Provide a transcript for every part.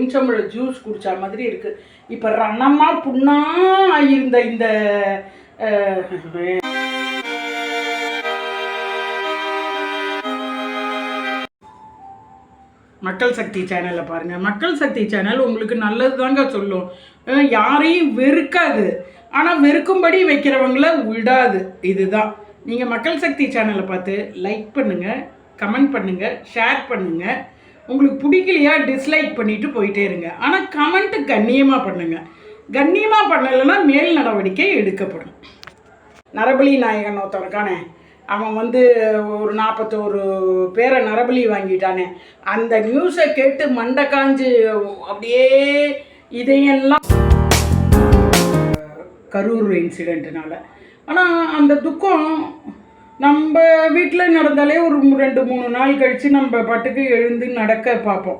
எலுமிச்சம்பழ ஜூஸ் குடித்த மாதிரி இருக்குது இப்போ ரணமாக புண்ணா இருந்த இந்த மக்கள் சக்தி சேனலை பாருங்கள் மக்கள் சக்தி சேனல் உங்களுக்கு நல்லது தாங்க சொல்லும். யாரையும் வெறுக்காது. ஆனால் வெறுக்கும்படி வைக்கிறவங்கள விடாது. இதுதான். நீங்கள் மக்கள் சக்தி சேனலை பார்த்து லைக் பண்ணுங்கள் கமெண்ட் பண்ணுங்கள் ஷேர் பண்ணுங்கள் உங்களுக்கு பிடிக்கலையா டிஸ்லைக் பண்ணிட்டு போயிட்டே இருங்க. ஆனால் கமெண்ட்டு கண்ணியமாக பண்ணுங்க. கண்ணியமாக பண்ணலைன்னா மேல் நடவடிக்கை எடுக்கப்படும். நரபலி நாயகன் ஒருத்தன் இருக்கானே. அவன் வந்து ஒரு நாற்பத்தோரு பேரை நரபலி வாங்கிட்டானே. அந்த நியூஸை கேட்டு மண்டை காஞ்சு அப்படியே இதையெல்லாம் கரூர் இன்சிடெண்ட்னால ஆனால் அந்த துக்கம் நம்ம வீட்டில் நடந்தாலே ஒரு ரெண்டு மூணு நாள் கழித்து நம்ம பாட்டுக்கு எழுந்து நடக்க பார்ப்போம்.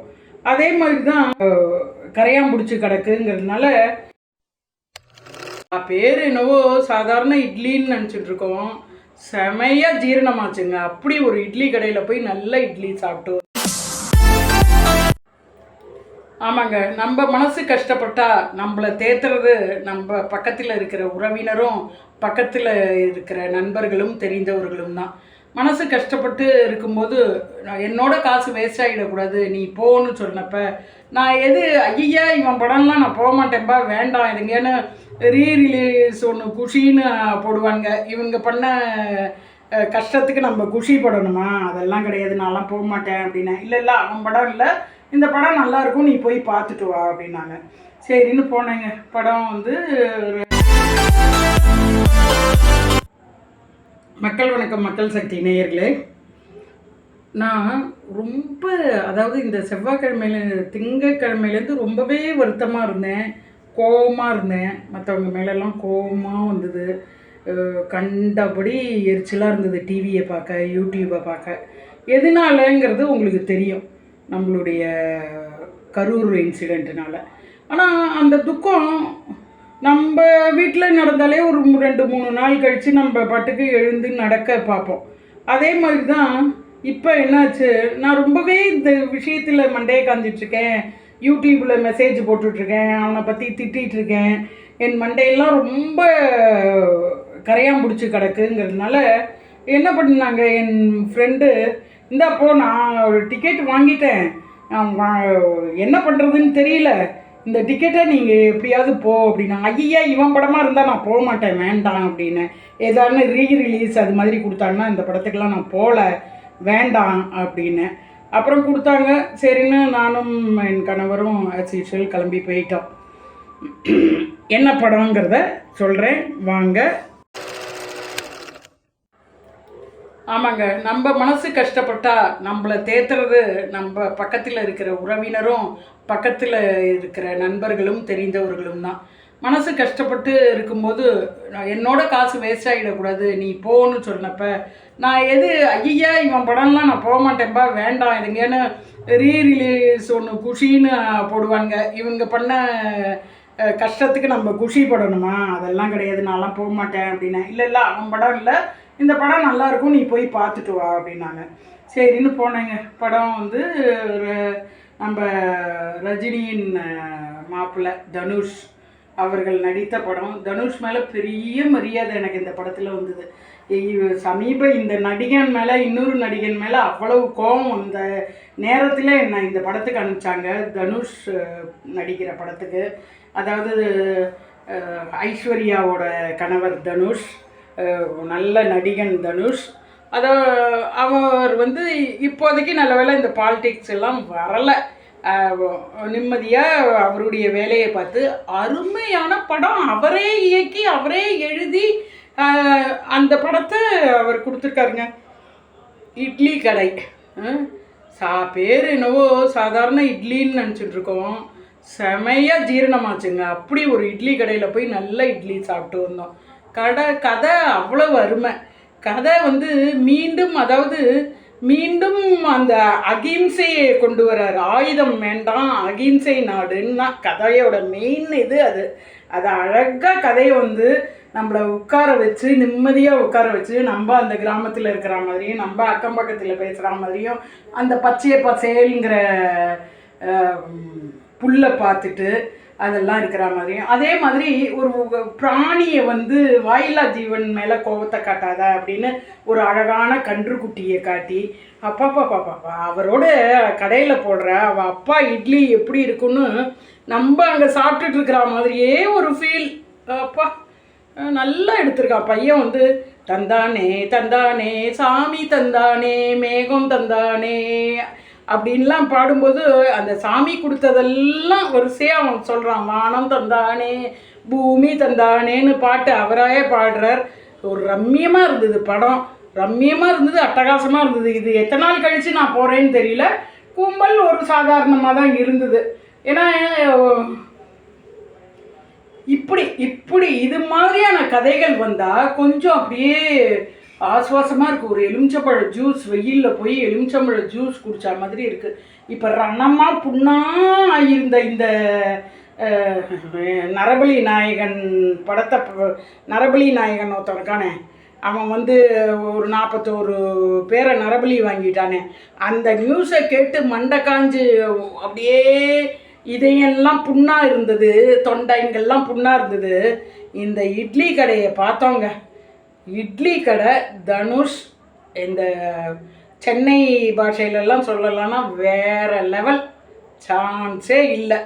அதே மாதிரி தான் கரையாம்பிடிச்சி கிடக்குங்கிறதுனால பேர் என்னவோ சாதாரண இட்லின்னு நினச்சிட்டு இருக்கோம். செமையாக ஜீரணமாச்சுங்க. அப்படி ஒரு இட்லி கடையில் போய் நல்ல இட்லி சாப்பிட்டு ஆமாங்க. நம்ம மனசு கஷ்டப்பட்டா நம்மளை தேத்துறது நம்ம பக்கத்தில் இருக்கிற உறவினரும் பக்கத்தில் இருக்கிற நண்பர்களும் தெரிந்தவர்களும் தான். மனசு கஷ்டப்பட்டு இருக்கும்போது நான் என்னோட காசு வேஸ்ட் ஆகிடக்கூடாது நீ போன்னு சொன்னப்ப நான் எது ஐயா இவன் படம்லாம் நான் போக மாட்டேன்பா வேண்டாம் இதுங்கன்னு ரீ ரிலீஸ் ஒன்று குஷின்னு போடுவாங்க இவங்க பண்ண கஷ்டத்துக்கு நம்ம குஷி படணுமா? அதெல்லாம் கிடையாது நான்லாம் போக மாட்டேன் அப்படின்னா. இல்லை இல்லை அவன் படம் இல்லை. இந்த படம் நல்லா இருக்கும் நீ போய் பார்த்துட்டு வா அப்படின்னாங்க. சரின்னு போனேங்க. படம் வந்து மக்கள் வணக்கம் மக்கள் சக்தி நேயர்களே நான் ரொம்ப அதாவது இந்த செவ்வாய்க்கிழமையில திங்கக்கிழமையிலேருந்து ரொம்பவே வருத்தமாக இருந்தேன் கோவமாக இருந்தேன். மற்றவங்க மேலெல்லாம் கோவமாக வந்தது. கண்டபடி எரிச்சலாக இருந்தது டிவியை பார்க்க யூடியூப்பை பார்க்க. எதனாலங்கிறது உங்களுக்கு தெரியும். நம்மளுடைய கரூர் இன்சிடெண்ட்டுனால ஆனால் அந்த துக்கம் நம்ம வீட்டில் நடந்தாலே ஒரு ரெண்டு மூணு நாள் கழித்து நம்ம பாட்டுக்கு எழுந்து நடக்க பார்ப்போம். அதே மாதிரி தான் இப்போ என்னாச்சு? நான் ரொம்பவே இந்த விஷயத்தில் மண்டையை காஞ்சிட்ருக்கேன். யூடியூப்பில் மெசேஜ் போட்டுட்ருக்கேன். அவனை பற்றி திட்டிகிட்ருக்கேன் என் மண்டையெல்லாம் ரொம்ப கரையாம் பிடிச்சி கிடக்குங்கிறதுனால என்ன பண்ணாங்க என் ஃப்ரெண்டு இந்தா போ நான் ஒரு டிக்கெட் வாங்கிட்டேன். என்ன பண்ணுறதுன்னு தெரியல. இந்த டிக்கெட்டை நீங்கள் எப்படியாவது போ அப்படின்னா ஐயா இவன் படமாக இருந்தால் நான் போக மாட்டேன் வேண்டாம் அப்படின்னு. ஏதாவது ரீ ரிலீஸ் அது மாதிரி கொடுத்தாங்கன்னா இந்த படத்துக்கெல்லாம் நான் போகல வேண்டாம் அப்படின்னு. அப்புறம் கொடுத்தாங்க. சரின்னு நானும் என் கணவரும் ஆஸ் யூஷுவல் கிளம்பி போயிட்டோம். என்ன படங்கிறத சொல்கிறேன் வாங்க. ஆமாங்க. நம்ம மனசு கஷ்டப்பட்டா நம்மளை தேத்துறது நம்ம பக்கத்தில் இருக்கிற உறவினரும் பக்கத்தில் இருக்கிற நண்பர்களும் தெரிந்தவர்களும் தான். மனசு கஷ்டப்பட்டு இருக்கும்போது நான் என்னோட காசு வேஸ்ட் ஆகிடக்கூடாது நீ போன்னு சொன்னப்ப நான் எது ஐயா இவன் படம்லாம் நான் போக மாட்டேன்பா வேண்டாம் இதுங்கன்னு ரீ ரிலீஸ் ஒன்று குஷின்னு போடுவாங்க இவங்க பண்ண கஷ்டத்துக்கு நம்ம குஷி படணுமா? அதெல்லாம் கிடையாது நான்லாம் போக மாட்டேன் அப்படின்னேன். இல்லை இல்லை அவன் படம் இல்லை. இந்த படம் நல்லா இருக்கும் நீ போய் பார்த்துட்டு வா அப்படின்னாங்க. சரின்னு போனேங்க. படம் வந்து ர- நம்ம ரஜினியின் மாப்பிள்ளை தனுஷ் அவர்கள் நடித்த படம். தனுஷ் மேலே பெரிய மரியாதை எனக்கு இந்த படத்தில் வந்தது. சமீப இந்த நடிகன் மேலே இன்னொரு நடிகன் மேலே அவ்வளவு கோபம் அந்த நேரத்தில் என்னை இந்த படத்துக்கு அனுப்பிச்சாங்க. தனுஷ் நடிக்கிற படத்துக்கு. அதாவது ஐஸ்வர்யாவோட கணவர் தனுஷ். நல்ல நடிகன் தனுஷ். அதை அவர் வந்து இப்போதைக்கு நல்ல வேளை இந்த பாலிடிக்ஸ் எல்லாம் வரலை. நிம்மதியாக அவருடைய வேலையை பார்த்து அருமையான படம் அவரே இயக்கி அவரே எழுதி அந்த படத்தை அவர் கொடுத்துருக்காருங்க. இட்லி கடை. சா பேர் என்னவோ சாதாரண இட்லின்னு நினச்சிட்ருக்கோம் செமையாக ஜீரணமாச்சுங்க. அப்படி ஒரு இட்லி கடையில் போய் நல்ல இட்லி சாப்பிட்டு வந்தோம். கடை கதை அவ்வளோ அருமை. கதை வந்து மீண்டும் அதாவது மீண்டும் அந்த அகிம்சையை கொண்டு வர்றார். ஆயுதம் வேண்டாம் அகிம்சை நாடுன்னா கதையோட மெயின் இது அது. அது அழகாக கதையை வந்து நம்மளை உட்கார வச்சு நிம்மதியாக உட்கார வச்சு நம்ம அந்த கிராமத்தில் இருக்கிற மாதிரியும் நம்ம அக்கம் பக்கத்தில் பேசுகிற மாதிரியும் அந்த பச்சைய பசேலுங்கிற புல்லை பார்த்துட்டு அதெல்லாம் இருக்கிற மாதிரியும். அதே மாதிரி ஒரு பிராணியை வந்து வாயிலா ஜீவன் மேலே கோபத்தை காட்டாத அப்படின்னு ஒரு அழகான கன்றுக்குட்டியை காட்டி அப்பாப்பா பாப்பாப்பா அவரோட கடையில் போடுற அவள் அப்பா இட்லி எப்படி இருக்குன்னு நம்ம அங்கே சாப்பிட்டுட்டு இருக்கிற மாதிரியே ஒரு ஃபீல் அப்பா நல்லா எடுத்திருக்கான் பையன் வந்து தந்தானே தந்தானே சாமி தந்தானே மேகம் தந்தானே அப்படின்லாம் பாடும்போது அந்த சாமி கொடுத்ததெல்லாம் வரிசையாக அவன் சொல்கிறான் வானம் தந்தானே பூமி தந்தானேன்னு பாட்டு அவராயே பாடுறார். ஒரு ரம்மியமாக இருந்தது படம். ரம்மியமாக இருந்தது அட்டகாசமாக இருந்தது. இது எத்தனை நாள் கழித்து நான் போகிறேன்னு தெரியல. கும்பல் ஒரு சாதாரணமாக தான் இருந்தது. ஏன்னா இப்படி இப்படி இது மாதிரியான கதைகள் வந்தால் கொஞ்சம் அப்படியே ஆசுவாசமாக இருக்குது ஒரு எலுமிச்சப்பழ ஜூஸ் வெயிலில் போய் எலுமிச்சம்பழ ஜூஸ் குடித்தா மாதிரி இருக்குது இப்போ ரணமாக புண்ணாக இருந்த இந்த நரபலி நாயகன் படத்தை நரபலி நாயகன் ஒருத்தவனுக்கானே அவன் வந்து ஒரு நாற்பத்தோரு பேரை நரபலி வாங்கிட்டானே. அந்த நியூஸை கேட்டு மண்டை காஞ்சு அப்படியே இதையெல்லாம் புண்ணாக இருந்தது தொண்டைங்கெல்லாம் புண்ணாக இருந்தது. இந்த இட்லி கடையை பார்த்தோங்க. இட்லி கடை தனுஷ் இந்த சென்னை பாஷையிலலாம் சொல்லலாம்னா வேறு லெவல் சான்ஸே இல்லை.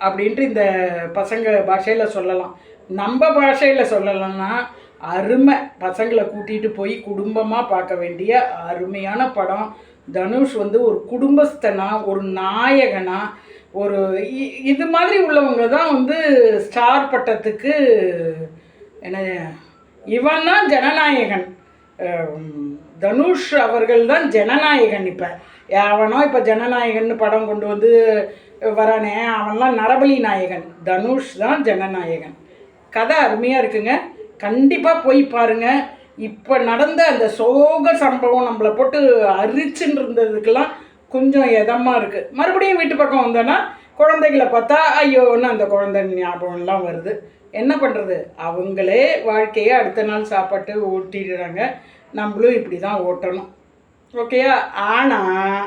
அப்படின்ட்டு இந்த பசங்க பாஷையில் சொல்லலாம். நம்ம பாஷையில் சொல்லலாம்னா அருமை. பசங்களை கூட்டிகிட்டு போய் குடும்பமாக பார்க்க வேண்டிய அருமையான படம். தனுஷ் வந்து ஒரு குடும்பஸ்தனா ஒரு நாயகனா ஒரு இ- இது மாதிரி உள்ளவங்க தான் வந்து ஸ்டார் பட்டத்துக்கு என்ன இவன் தான் ஜனநாயகன் தனுஷ் அவர்கள் தான் ஜனநாயகன் இப்போ. அவனோ இப்போ ஜனநாயகன் படம் கொண்டு வந்து வரானே அவன்லாம் நரபலி நாயகன். தனுஷ் தான் ஜனநாயகன். கதை அருமையாக இருக்குங்க. கண்டிப்பாக போய் பாருங்கள் இப்போ நடந்த அந்த சோக சம்பவம் நம்மளை போட்டு அரிச்சுன்னு இருந்ததுக்கெல்லாம் கொஞ்சம் இதமாக இருக்குது மறுபடியும் வீட்டு பக்கம் வந்தோன்னா குழந்தைகளை பார்த்தா ஐயோன்னு அந்த குழந்தை ஞாபகம்லாம் வருது. என்ன பண்ணுறது அவங்களே வாழ்க்கையை அடுத்த நாள் சாப்பாட்டு ஓட்டிடுறாங்க. நம்மளும் இப்படி தான் ஓட்டணும் ஓகேயா ஆனால்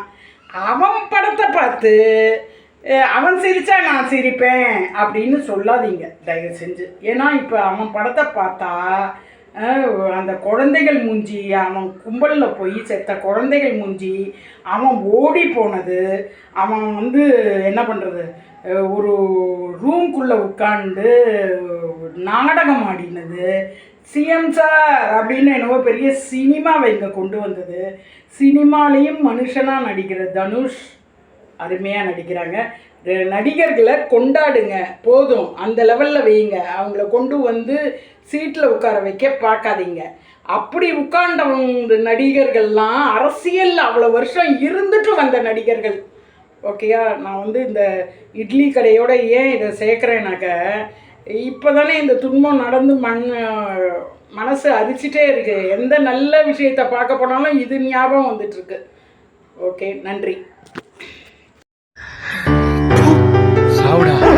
அவன் படத்தை பார்த்து அவன் சிரித்தா நான் சிரிப்பேன் அப்படின்னு சொல்லாதீங்க. தயவு செஞ்சு. ஏன்னா இப்போ அவன் படத்தை பார்த்தா அந்த குழந்தைகள் மூஞ்சி அவன் கும்பலில் போய் செத்த குழந்தைகள் மூஞ்சி அவன் ஓடி போனது. அவன் வந்து என்ன பண்ணுறது ஒரு ரூம்குள்ளே உட்காந்து நாடகம் ஆடினது. சிஎம் சார் அப்படின்னு என்னவோ பெரிய சினிமாவை இங்கே கொண்டு வந்தது. சினிமாலேயும் மனுஷனாக நடிக்கிற தனுஷ் அருமையாக நடிக்கிறாங்க. நடிகர்களை கொண்டாடுங்க. போதும். அந்த லெவலில் வைங்க அவங்கள கொண்டு வந்து சீட்டில் உட்கார வைக்க பார்க்காதீங்க. அப்படி உட்கார்ந்தவங்க நடிகர்கள்லாம் அரசியலில் அவ்வளோ வருஷம் இருந்துட்டு வந்த நடிகர்கள். ஓகேயா நான் வந்து இந்த இட்லி கடையோட ஏன் இதை சேர்க்குறேனாக்க இப்போ தானே இந்த துன்பம் நடந்து மண் மனசு அரிச்சிட்டே இருக்கு. எந்த நல்ல விஷயத்தை பார்க்க போனாலும் இது ஞாபகம் வந்துட்டுருக்கு ஓகே நன்றி. Saura.